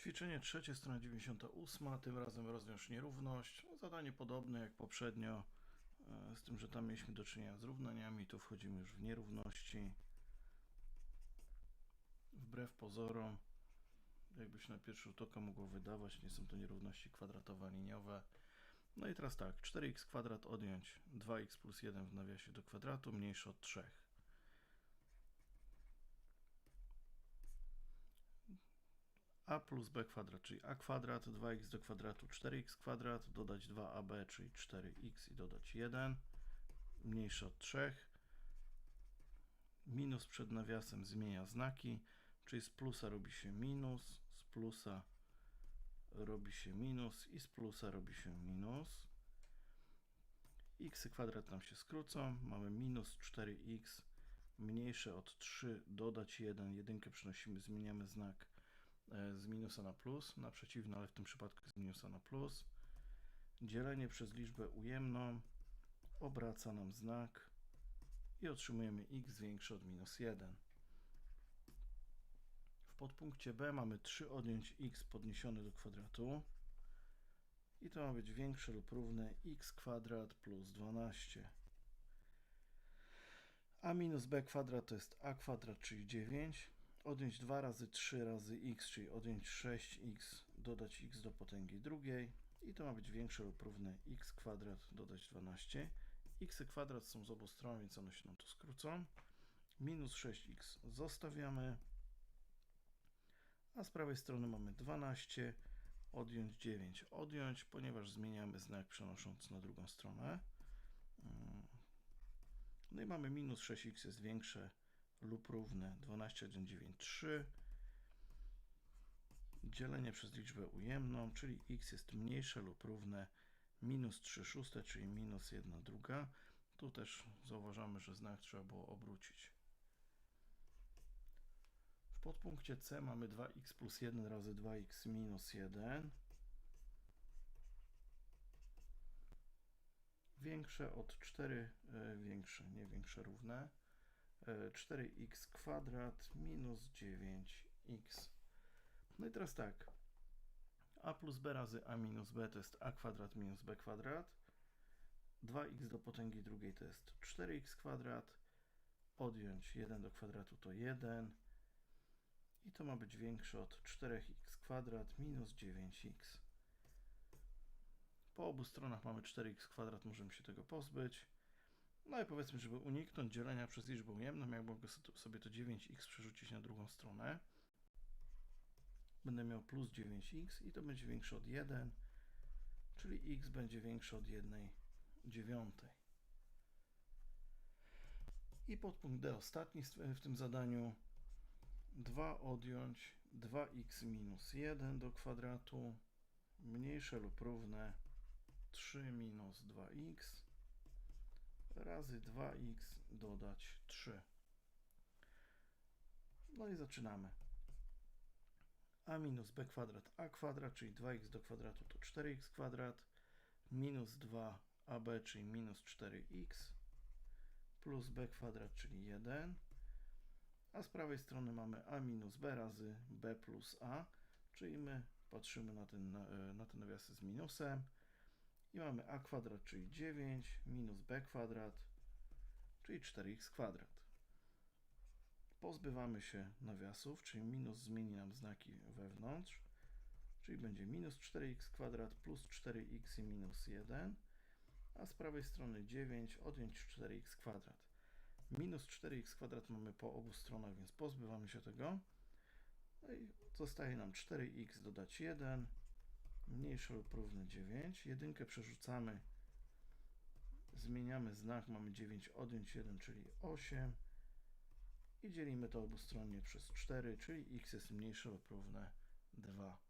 Ćwiczenie trzecie, strona 98. Tym razem rozwiąż nierówność. No, Zadanie podobne jak poprzednio, e, z tym, że tam mieliśmy do czynienia z równaniami. Tu wchodzimy już w nierówności. Wbrew pozorom, jakby się na pierwszy rzut oka mogło wydawać, nie są to nierówności kwadratowo-liniowe. No i teraz tak, 4x kwadrat odjąć 2x plus 1 w nawiasie do kwadratu mniejsze od 3. a plus b kwadrat, czyli a kwadrat, 2x do kwadratu 4x kwadrat, dodać 2ab, czyli 4x i dodać 1, mniejsze od 3. Minus przed nawiasem zmienia znaki, czyli z plusa robi się minus, z plusa robi się minus i z plusa robi się minus. x kwadrat nam się skrócą, mamy minus 4x mniejsze od 3, dodać 1, jedynkę przenosimy, zmieniamy znak z minusa na plus, na przeciwny, ale w tym przypadku z minusa na plus. Dzielenie przez liczbę ujemną obraca nam znak i otrzymujemy x większe od minus 1. W podpunkcie B mamy 3 odjąć x podniesione do kwadratu i to ma być większe lub równe x kwadrat plus 12. a minus b kwadrat to jest a kwadrat, czyli 9. Odjąć 2 razy 3 razy x, czyli odjąć 6x, dodać x do potęgi drugiej. I to ma być większe lub równe x kwadrat, dodać 12. x kwadrat są z obu stron, więc one się nam tu skrócą. Minus 6x zostawiamy. A z prawej strony mamy 12, odjąć 9, odjąć, ponieważ zmieniamy znak przenosząc na drugą stronę. Mm. No i mamy minus 6x jest większe lub równe 12, 1, 9, 3. Dzielenie przez liczbę ujemną, czyli x jest mniejsze lub równe minus 3 szóste, czyli minus 1 druga. Tu też zauważamy, że znak trzeba było obrócić. W podpunkcie C mamy 2x plus 1 razy 2x minus 1. Większe od 4, e, większe, nie większe, równe. E, 4x kwadrat minus 9x. No i teraz tak. a plus b razy a minus b to jest a kwadrat minus b kwadrat. 2x do potęgi drugiej to jest 4x kwadrat. Odjąć 1 do kwadratu to 1. I to ma być większe od 4x kwadrat minus 9x. Po obu stronach mamy 4x kwadrat, możemy się tego pozbyć. No i powiedzmy, żeby uniknąć dzielenia przez liczbę ujemną, jak sobie to 9x przerzucić na drugą stronę. Będę miał plus 9x i to będzie większe od 1, czyli x będzie większe od 1 dziewiątej. I podpunkt D ostatni w tym zadaniu. 2 odjąć 2x minus 1 do kwadratu mniejsze lub równe 3 minus 2x razy 2x dodać 3. No i zaczynamy. a minus b kwadrat a kwadrat, czyli 2x do kwadratu to 4x kwadrat, minus 2ab, czyli minus 4x, plus b kwadrat, czyli 1, a z prawej strony mamy a minus b razy b plus a, czyli my patrzymy na ten, na, na te nawiasy z minusem i mamy a kwadrat, czyli 9, minus b kwadrat, czyli 4x kwadrat. Pozbywamy się nawiasów, czyli minus zmieni nam znaki wewnątrz, czyli będzie minus 4x kwadrat plus 4x i minus 1, a z prawej strony 9 odjąć 4x kwadrat. Minus 4x kwadrat mamy po obu stronach, więc pozbywamy się tego. No i zostaje nam 4x dodać 1, mniejsze lub równe 9. Jedynkę przerzucamy, zmieniamy znak, mamy 9 odjąć 1, czyli 8 i dzielimy to obustronnie przez 4, czyli x jest mniejsze lub równe 2.